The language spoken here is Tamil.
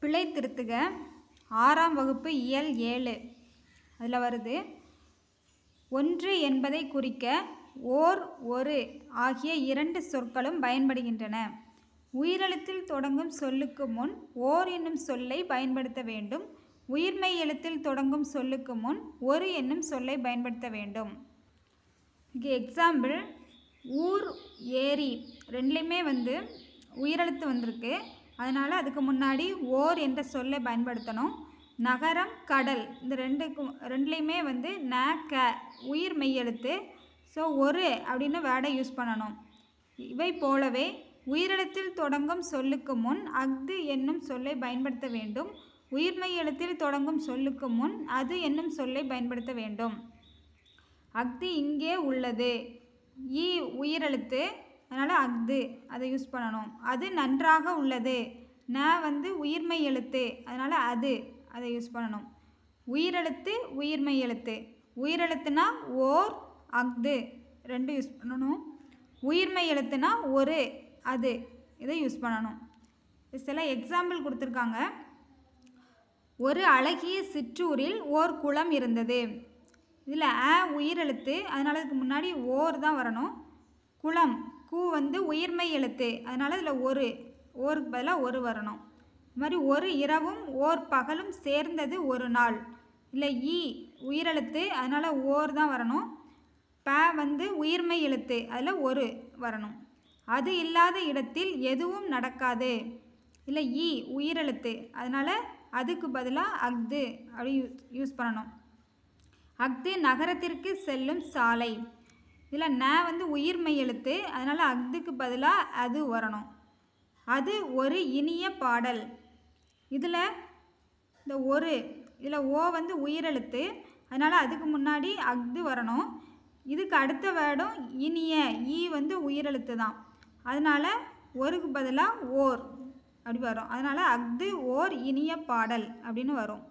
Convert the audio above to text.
பிழை திருத்துக. ஆறாம் வகுப்பு இயல் ஏழு. அதில் வருது ஒன்று என்பதை குறிக்க ஓர் ஒரு ஆகிய இரண்டு சொற்களும் பயன்படுகின்றன. உயிரெழுத்தில் தொடங்கும் சொல்லுக்கு முன் ஓர் என்னும் சொல்லை பயன்படுத்த வேண்டும். உயிர்மெய் எழுத்தில் தொடங்கும் சொல்லுக்கு முன் ஒரு என்னும் சொல்லை பயன்படுத்த வேண்டும். இங்கே எக்ஸாம்பிள் ஊர் ஏரி. ரெண்டுலேயுமே வந்து உயிரெழுத்து வந்திருக்கு. அதனால் அதுக்கு முன்னாடி ஓர் என்ற சொல்லை பயன்படுத்தணும். நகரம் கடல். இந்த ரெண்டுக்கும் ரெண்டுலேயுமே வந்து ந க உயிர் மெய்யெழுத்து ஸோ ஒரு அப்படின்னு வேர்டை யூஸ் பண்ணணும். இவை போலவே உயிரெழுத்தில் தொடங்கும் சொல்லுக்கு முன் அஃது என்னும் சொல்லை பயன்படுத்த வேண்டும். உயிர்மை எழுத்தில் தொடங்கும் சொல்லுக்கு முன் அது என்னும் சொல்லை பயன்படுத்த வேண்டும். அஃது இங்கே உள்ளது. ஈ உயிரெழுத்து. அதனால் அஃது அதை யூஸ் பண்ணணும். அது நன்றாக உள்ளது. ந வந்து உயிர்மெய் எழுத்து. அதனால் அது அதை யூஸ் பண்ணணும். உயிரெழுத்து உயிர்மெய் எழுத்து. உயிரெழுத்துனா ஓர் அஃது. ரெண்டும் யூஸ் பண்ணணும். உயிர்மெய் எழுத்துனா ஒரு அது. இதை யூஸ் பண்ணணும். சில எக்ஸாம்பிள் கொடுத்துருக்காங்க. ஒரு அழகிய சிற்றூரில் ஓர் குளம் இருந்தது. இதில் அ உயிரெழுத்து அதனால் இதுக்கு முன்னாடி ஓர் தான் வரணும். குளம். கூ வந்து உயிர்மெய் எழுத்து. அதனால் இதில் ஒரு ஓருக்கு பதிலாக ஒரு வரணும். இது மாதிரி ஒரு இரவும் ஓர் பகலும் சேர்ந்தது ஒரு நாள். இல்லை ஈ உயிரெழுத்து அதனால் ஓர் தான் வரணும். ப வந்து உயிர்மெய் எழுத்து அதில் ஒரு வரணும். அது இல்லாத இடத்தில் எதுவும் நடக்காது. இல்லை ஈ உயிரெழுத்து அதனால் அதுக்கு பதிலாக அஃது அப்படி யூஸ் பண்ணணும். அஃது நகரத்திற்கு செல்லும் சாலை. இதில் ந வந்து உயிர்மை எழுத்து அதனால் அஃதுக்கு பதிலாக அது வரணும். அது ஒரு இனிய பாடல். இதில் இந்த ஒரு இதில் ஓ வந்து உயிரெழுத்து அதனால் அதுக்கு முன்னாடி அஃது வரணும். இதுக்கு அடுத்த வேர்டும் இனிய ஈ வந்து உயிரெழுத்து தான். அதனால் ஒருக்கு பதிலாக ஓர் அப்படி வரும். அதனால் அஃது ஓர் இனிய பாடல் அப்படின்னு வரும்.